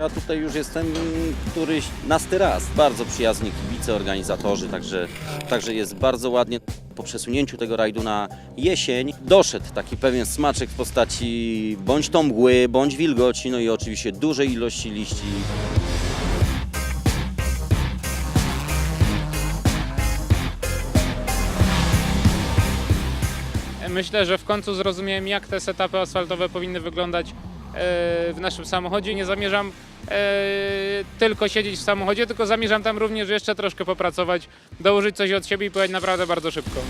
Ja tutaj już jestem któryś nasty raz. Bardzo przyjazni kibice, organizatorzy, także, także jest bardzo ładnie. Po przesunięciu tego rajdu na jesień doszedł taki pewien smaczek w postaci bądź to mgły, bądź wilgoci, no i oczywiście dużej ilości liści. Myślę, że w końcu zrozumiałem, jak te setupy asfaltowe powinny wyglądać w naszym samochodzie. Nie zamierzam e, tylko siedzieć w samochodzie, tylko zamierzam tam również jeszcze troszkę popracować, dołożyć coś od siebie i pojechać naprawdę bardzo szybko.